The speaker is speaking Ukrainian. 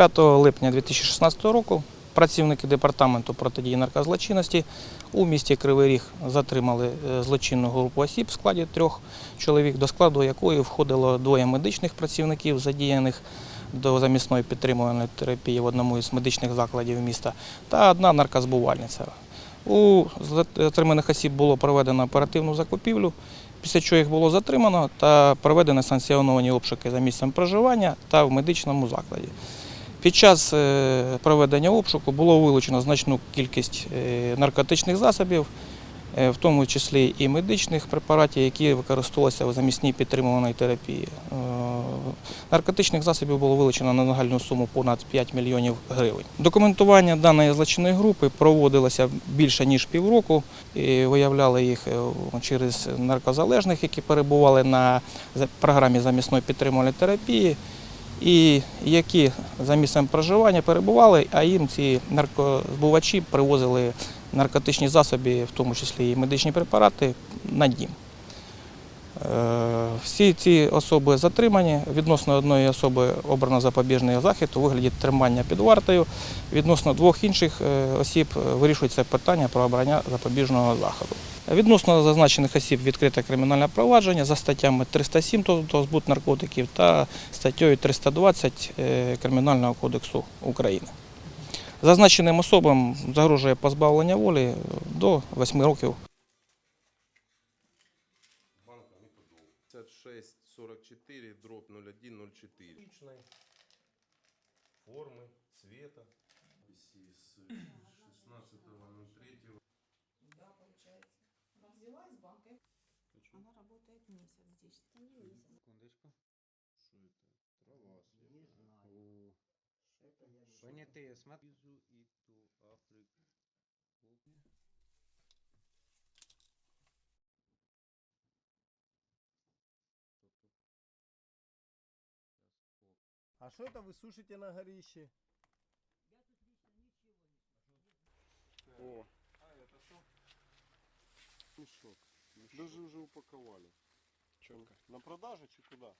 25 липня 2016 року працівники департаменту протидії наркозлочинності у місті Кривий Ріг затримали е, злочинну групу осіб в складі трьох чоловік, до складу якої входило двоє медичних працівників, задіяних до замісної підтримувальної терапії в одному із медичних закладів міста, та одна наркозбувальниця. У затриманих осіб було проведено оперативну закупівлю, після чого їх було затримано та проведені санкціоновані обшуки за місцем проживання та в медичному закладі. Під час е, проведення обшуку було вилучено значну кількість е, наркотичних засобів, е, в тому числі і медичних препаратів, які використовувалися в замісній підтримуваної терапії. Наркотичних засобів було вилучено на загальну суму понад 5 мільйонів гривень. Документування даної злочинної групи проводилося більше ніж півроку. І виявляли їх через наркозалежних, які перебували на програмі замісної підтримувальної терапії, і які за місцем проживання перебували, а їм ці наркозбувачі привозили наркотичні засоби, в тому числі і медичні препарати, на дім. Е, Всі ці особи затримані. Відносно одної особи обрано запобіжний захід у вигляді тримання під вартою. Відносно двох інших е, осіб вирішується питання про обрання запобіжного заходу. Відносно зазначених осіб відкрите кримінальне провадження за статтями 307 тобто збут наркотиків та статтею 320 е, Кримінального кодексу України. Зазначеним особам загрожує позбавлення волі е, до 8 років 5644 дробь 0104. Личной формы, цвета. 16.03. Да, получается. банкой. Почему? Она работает месяц здесь. Это не месяц. Секундочку. Что это? Трава Не а? знаю. О. Это я Понятые, смотри. и ту Африку. А что это вы сушите на горище? Я тут лично ничего не слышу. О. А это что? Мешок. Даже уже упаковали. Четко. На продажу чи куда?